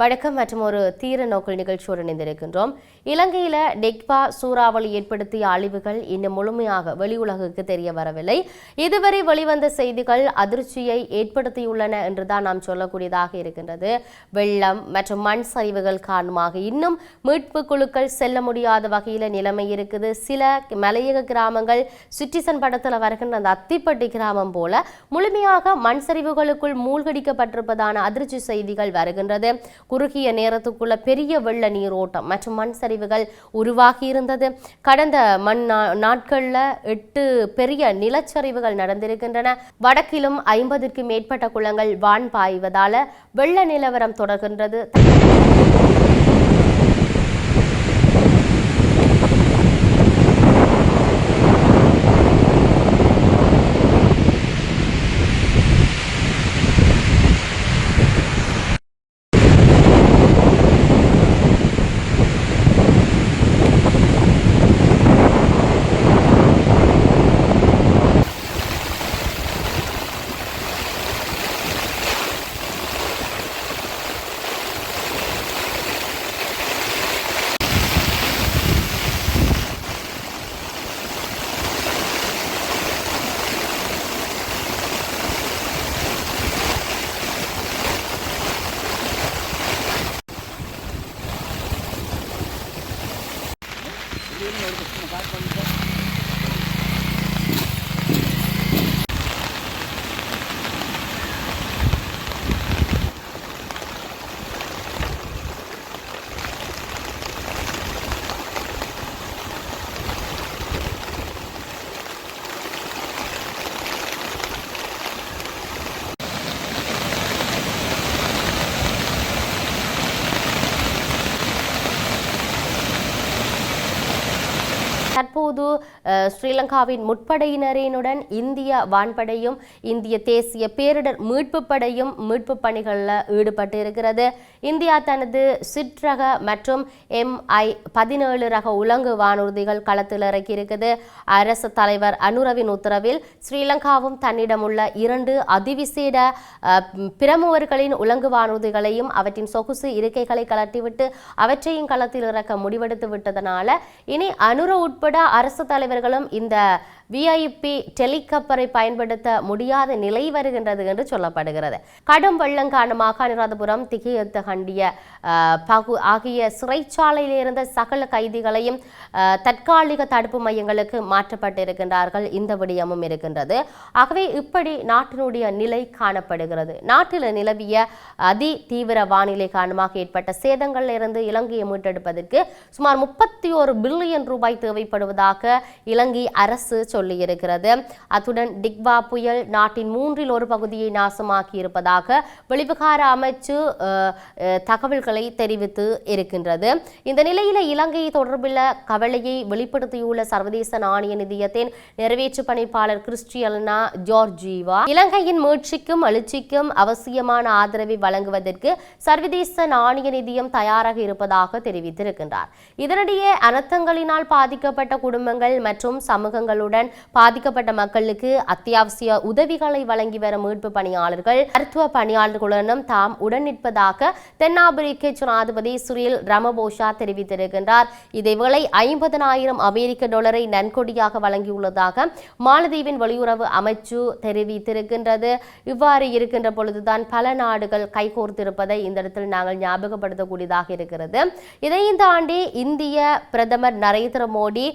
வழக்கம் மற்றும் ஒரு தீர நோக்கல் நிகழ்ச்சியோடு இணைந்திருக்கின்றோம். இலங்கையில டெக்பா சூறாவளி ஏற்படுத்திய அழிவுகள் இன்னும் முழுமையாக வெளி உலகுக்கு தெரிய வரவில்லை. இதுவரை வெளிவந்த செய்திகள் அதிர்ச்சியை ஏற்படுத்தியுள்ளன என்றுதான் நாம் சொல்லக்கூடியதாக இருக்கின்றது. வெள்ளம் மற்றும் மண் சரிவுகள் காரணமாக இன்னும் மீட்பு குழுக்கள் செல்ல முடியாத வகையில நிலைமை இருக்குது. சில மலையக கிராமங்கள் சிட்டிசன் படத்தில் வருகின்ற அந்த அத்திப்பட்டி கிராமம் போல முழுமையாக மண் சரிவுகளுக்குள் மூழ்கடிக்கப்பட்டிருப்பதான அதிர்ச்சி செய்திகள் வருகின்றது. குறுகிய நேரத்துக்குள்ள பெரிய வெள்ள நீரோட்டம் மற்றும் மண் சரிவுகள் உருவாகி இருந்தது கடந்த மண் நா- எட்டு பெரிய நிலச்சரிவுகள் நடந்திருக்கின்றன. வடக்கிலும் ஐம்பதுக்கும் மேற்பட்ட குளங்கள் வான் பாய்வதால வெள்ள நிலவரம் தொடர்கின்றது. ಇರಬಹುದು ஸ்ரீலங்காவின் முற்படையினரினுடன் இந்திய வான்படையும் இந்திய தேசிய பேரிடர் மீட்பு படையும் மீட்பு பணிகளில் ஈடுபட்டு இருக்கிறது இந்தியா தனது சிற்றக மற்றும் எம்ஐ பதினேழு ரக உலங்கு வானூர்திகள் களத்தில் இறக்கி இருக்குது அரசு தலைவர் அனுரவின் உத்தரவில் ஸ்ரீலங்காவும் தன்னிடமுள்ள இரண்டு அதிவிசேட பிரமுவர்களின் பிரமுகர்களின் உலங்கு வானூர்திகளையும் அவற்றின் சொகுசு இருக்கைகளை கலட்டிவிட்டு அவற்றையும் களத்தில் இறக்க முடிவெடுத்து விட்டதனால இனி அனுர உட்பட அரசு தலைவர் தலைவர்களும் இந்த விஐபி டெலிகப்பரை பயன்படுத்த முடியாத நிலை வருகின்றது என்று சொல்லப்படுகிறது. கடும் வெள்ளம் காரணமாக அனுராதபுரம் திகையத்த கண்டிய பகு ஆகிய சிறைச்சாலையில் இருந்த சகல கைதிகளையும் தற்காலிக தடுப்பு மையங்களுக்கு மாற்றப்பட்டிருக்கின்றார்கள். இந்த விடயமும் இருக்கின்றது. ஆகவே இப்படி நாட்டினுடைய நிலை காணப்படுகிறது. நாட்டில் நிலவிய அதி தீவிர வானிலை காரணமாக ஏற்பட்ட சேதங்களில் இருந்து இலங்கையை மீட்டெடுப்பதற்கு சுமார் முப்பத்தி ஒரு பில்லியன் ரூபாய் தேவைப்படுவதாக இலங்கை அரசு சொல்லியிருக்கிறது. அத்துடன் டிக்வா புயல் நாட்டின் மூன்றில் ஒரு பகுதியை நாசமாக்கி இருப்பதாக வெளிவிகார அமைச்சு தகவல்களை தெரிவித்து இருக்கின்றது. இந்த நிலையில இலங்கை தொடர்பில் கவலையை வெளிப்படுத்தியுள்ள சர்வதேச நாணய நிதியத்தின் நிறைவேற்று பணிப்பாளர் கிறிஸ்டியல்னா ஜார்ஜீவா இலங்கையின் மீட்சிக்கும் எழுச்சிக்கும் அவசியமான ஆதரவை வழங்குவதற்கு சர்வதேச நாணய நிதியம் தயாராக இருப்பதாக தெரிவித்திருக்கின்றார். இதனிடையே அனர்த்தங்களினால் பாதிக்கப்பட்ட குடும்பங்கள் மற்றும் சமூகங்களுடன் பாதிக்கப்பட்ட மக்களுக்கு அத்தியாவசிய உதவிகளை வழங்கி வரும் மீட்பு பணியாளர்கள் மருத்துவ பணியாளர்களுடனும் தாம் உடன் நிற்பதாக தென்னாப்பிரிக்க ஜனாதிபதி சுரில் ரமபோஷா தெரிவித்திருக்கின்றார். இதேவேளை ஐம்பதனாயிரம் அமெரிக்க டாலரை நன்கொடியாக வழங்கியுள்ளதாக மாலத்தீவின் வெளியுறவு அமைச்சு தெரிவித்திருக்கின்றது. இவ்வாறு இருக்கின்ற பொழுதுதான் பல நாடுகள் கைகோர்த்திருப்பதை இந்த இடத்தில் நாங்கள் ஞாபகப்படுத்தக்கூடியதாக இருக்கிறது. இதையும் தாண்டி இந்திய பிரதமர் நரேந்திர மோடி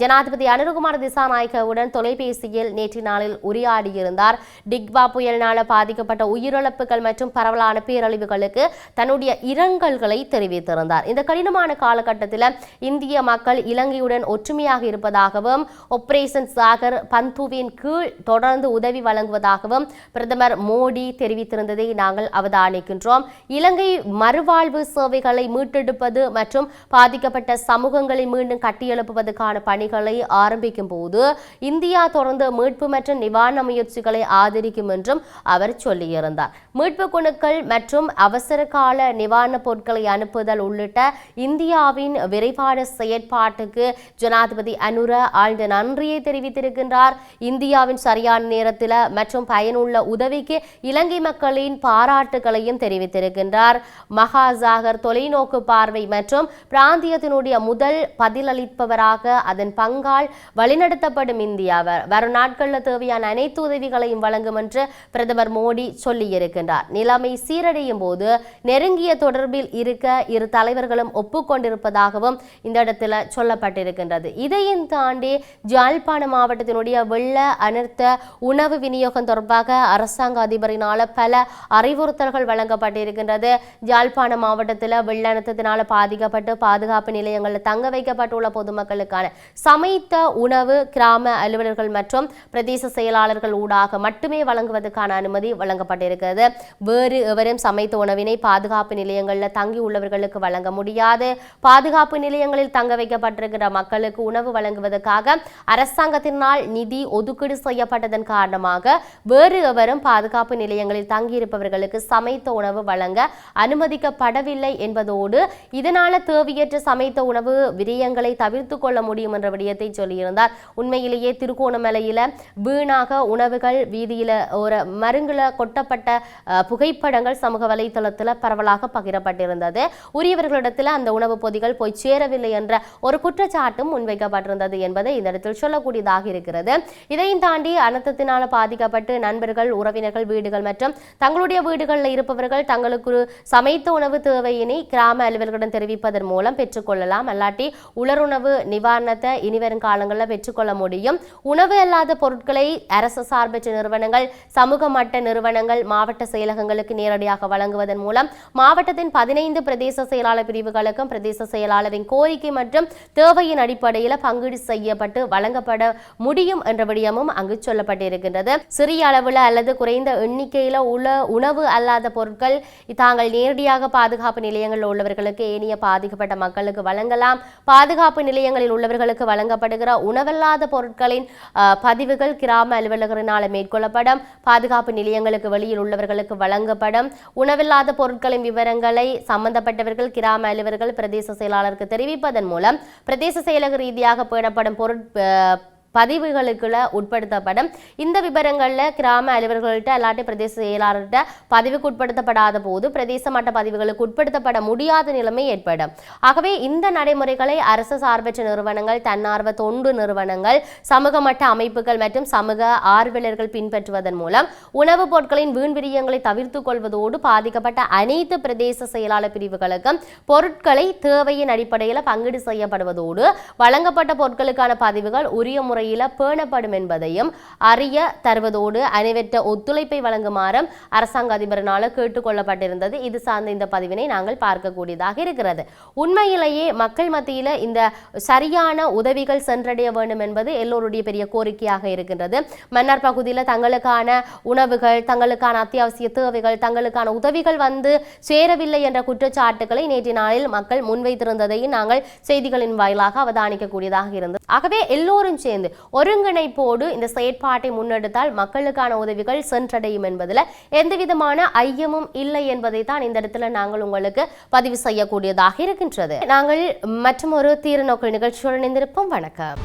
ஜனாதிபதி அனுரகுமார் திசா திசாநாயகவுடன் தொலைபேசியில் நேற்று நாளில் உரையாடியிருந்தார். டிக்வா புயலினால் பாதிக்கப்பட்ட உயிரிழப்புகள் மற்றும் பரவலான பேரழிவுகளுக்கு தன்னுடைய இரங்கல்களை தெரிவித்திருந்தார். இந்த கடினமான காலகட்டத்தில் இந்திய மக்கள் இலங்கையுடன் ஒற்றுமையாக இருப்பதாகவும் ஒப்ரேஷன் சாகர் பந்துவின் கீழ் தொடர்ந்து உதவி வழங்குவதாகவும் பிரதமர் மோடி தெரிவித்திருந்ததை நாங்கள் அவதானிக்கின்றோம். இலங்கை மறுவாழ்வு சேவைகளை மீட்டெடுப்பது மற்றும் பாதிக்கப்பட்ட சமூகங்களை மீண்டும் கட்டியெழுப்புவதற்கான பணிகளை ஆரம்பிக்கும் போது போது இந்தியா தொடர்ந்து மீட்பு மற்றும் நிவாரண முயற்சிகளை ஆதரிக்கும் என்றும் அவர் சொல்லியிருந்தார். மீட்பு குழுக்கள் மற்றும் அவசர கால நிவாரணப் பொருட்களை அனுப்புதல் உள்ளிட்ட இந்தியாவின் விரைவான செயற்பாட்டுக்கு ஜனாதிபதி அனுர ஆழ்ந்த நன்றியை தெரிவித்திருக்கின்றார். இந்தியாவின் சரியான நேரத்தில் மற்றும் பயனுள்ள உதவிக்கு இலங்கை மக்களின் பாராட்டுகளையும் தெரிவித்திருக்கின்றார். மகாசாகர் தொலைநோக்கு பார்வை மற்றும் பிராந்தியத்தினுடைய முதல் பதிலளிப்பவராக அதன் பங்கால் மேம்படுத்தப்படும் இந்தியா. வரும் நாட்களில் தேவையான அனைத்து உதவிகளையும் வழங்கும் என்று பிரதமர் மோடி சொல்லியிருக்கின்றார். நிலைமை சீரடையும் போது நெருங்கிய தொடர்பில் இருக்க இரு தலைவர்களும் ஒப்புக்கொண்டிருப்பதாகவும் இந்த இடத்துல சொல்லப்பட்டிருக்கின்றது. இதையும் தாண்டி ஜாழ்ப்பாண மாவட்டத்தினுடைய வெள்ள அனர்த்த உணவு விநியோகம் தொடர்பாக அரசாங்க அதிபரினால பல அறிவுறுத்தல்கள் வழங்கப்பட்டிருக்கின்றது. ஜாழ்ப்பாண மாவட்டத்தில் வெள்ள அனர்த்தத்தினால பாதிக்கப்பட்டு பாதுகாப்பு நிலையங்களில் தங்க வைக்கப்பட்டுள்ள பொதுமக்களுக்கான சமைத்த உணவு கிராம அலுவலர்கள் மற்றும் பிரதேச செயலாளர்கள் ஊடாக மட்டுமே வழங்குவதற்கான அனுமதி வழங்கப்பட்டிருக்கிறது. வேறு எவரும் சமைத்த உணவினை பாதுகாப்பு நிலையங்களில் தங்கி உள்ளவர்களுக்கு வழங்க முடியாது. பாதுகாப்பு நிலையங்களில் தங்க வைக்கப்பட்டிருக்கிற மக்களுக்கு உணவு வழங்குவதற்காக அரசாங்கத்தினால் நிதி ஒதுக்கீடு செய்யப்பட்டதன் காரணமாக வேறு எவரும் பாதுகாப்பு நிலையங்களில் தங்கியிருப்பவர்களுக்கு சமைத்த உணவு வழங்க அனுமதிக்கப்படவில்லை என்பதோடு இதனால தேவையற்ற சமைத்த உணவு விரயங்களை தவிர்த்து கொள்ள முடியும் என்ற விடயத்தை சொல்லியிருந்தார். உண்மையிலேயே திருகோணமலையில வீணாக உணவுகள் வீதியில ஒரு மருங்கில் கொட்டப்பட்ட புகைப்படங்கள் சமூக வலைத்தளத்தில் பரவலாக பகிரப்பட்டிருந்தது. உரியவர்களிடத்தில் அந்த உணவுப் பொதிகள் போய் சேரவில்லை என்ற ஒரு குற்றச்சாட்டும் முன்வைக்கப்பட்டிருந்தது என்பதை இந்த இடத்தில் சொல்லக்கூடியதாக இருக்கிறது. இதையும் தாண்டி அனர்த்தத்தினால் பாதிக்கப்பட்டு நண்பர்கள் உறவினர்கள் வீடுகள் மற்றும் தங்களுடைய வீடுகளில் இருப்பவர்கள் தங்களுக்கு சமைத்த உணவு தேவையினை கிராம அலுவலர்களிடம் தெரிவிப்பதன் மூலம் பெற்றுக்கொள்ளலாம் அல்லாட்டி உலருணவு நிவாரணத்தை இனிவரும் காலங்களில் பெற்றுக்கொள்ள முடியும். உணவு அல்லாத பொருட்களை அரசு சார்பற்ற நிறுவனங்கள் சமூக மட்ட நிறுவனங்கள் மாவட்ட செயலகங்களுக்கு நேரடியாக வழங்குவதன் மூலம் மாவட்டத்தின் பதினைந்து பிரதேச செயலாளர் பிரிவுகளுக்கும் பிரதேச செயலாளரின் கோரிக்கை மற்றும் தேவையின் அடிப்படையில் பங்கீடு செய்யப்பட்டு வழங்கப்பட முடியும் என்ற விடயமும் அங்கு சொல்லப்பட்டிருக்கின்றது. சிறிய அளவில் அல்லது குறைந்த எண்ணிக்கையில் உள்ள உணவு அல்லாத பொருட்கள் தாங்கள் நேரடியாக பாதுகாப்பு நிலையங்களில் உள்ளவர்களுக்கு ஏனைய பாதிக்கப்பட்ட மக்களுக்கு வழங்கலாம். பாதுகாப்பு நிலையங்களில் உள்ளவர்களுக்கு வழங்கப்படுகிற உணவல்லாத பொருட்களின் பதிவுகள் கிராம அலுவலகரினால் மேற்கொள்ளப்படும். பாதுகாப்பு நிலையங்களுக்கு வெளியில் உள்ளவர்களுக்கு வழங்கப்படும். உணவில்லாத பொருட்களின் விவரங்களை சம்பந்தப்பட்டவர்கள் கிராம அலுவலர்கள் பிரதேச செயலாளருக்கு தெரிவிப்பதன் மூலம் பிரதேச செயலக ரீதியாக பேணப்படும் பொருட் பதிவுகளுக்குள்ள உட்படுத்தப்படும். இந்த விவரங்களில் கிராம அலுவலர்கள்ட்ட அல்லாட்டி பிரதேச செயலாளர்கிட்ட பதிவுக்கு உட்படுத்தப்படாத போது பிரதேச மட்ட பதிவுகளுக்கு உட்படுத்தப்பட முடியாத நிலைமை ஏற்படும். ஆகவே இந்த நடைமுறைகளை அரசு சார்பற்ற நிறுவனங்கள் தன்னார்வ தொண்டு நிறுவனங்கள் சமூக மட்ட அமைப்புகள் மற்றும் சமூக ஆர்வலர்கள் பின்பற்றுவதன் மூலம் உணவுப் பொருட்களின் வீண் விரியங்களை தவிர்த்துக் கொள்வதோடு பாதிக்கப்பட்ட அனைத்து பிரதேச செயலாளர் பிரிவுகளுக்கும் பொருட்களை தேவையின் அடிப்படையில் பங்கீடு செய்யப்படுவதோடு வழங்கப்பட்ட பொருட்களுக்கான பதிவுகள் உரிய முறை முறையில் பேணப்படும் என்பதையும் அறிய தருவதோடு அனைவற்ற ஒத்துழைப்பை வழங்குமாறும் அரசாங்க அதிபரினால் கேட்டுக்கொள்ளப்பட்டிருந்தது இது சார்ந்த இந்த பதிவினை நாங்கள் பார்க்கக்கூடியதாக இருக்கிறது. உண்மையிலேயே மக்கள் மத்தியில் இந்த சரியான உதவிகள் சென்றடைய வேண்டும் என்பது எல்லோருடைய பெரிய கோரிக்கையாக இருக்கின்றது. மன்னார் பகுதியில் தங்களுக்கான உணவுகள் தங்களுக்கான அத்தியாவசிய தேவைகள் தங்களுக்கான உதவிகள் வந்து சேரவில்லை என்ற குற்றச்சாட்டுகளை நேற்று நாளில் மக்கள் முன்வைத்திருந்ததையும் நாங்கள் செய்திகளின் வாயிலாக அவதானிக்கக்கூடியதாக இருந்தது. ஆகவே எல்லோரும் சேர்ந்து ஒருங்கிணைப்போடு இந்த செயற்பாட்டை முன்னெடுத்தால் மக்களுக்கான உதவிகள் சென்றடையும் என்பதில் எந்தவிதமான ஐயமும் இல்லை என்பதை தான் இந்த இடத்துல நாங்கள் உங்களுக்கு பதிவு செய்யக்கூடியதாக இருக்கின்றது. நாங்கள் மற்றும் ஒரு தீர நோக்கல் நிகழ்ச்சியுடன் இணைந்திருப்போம். வணக்கம்.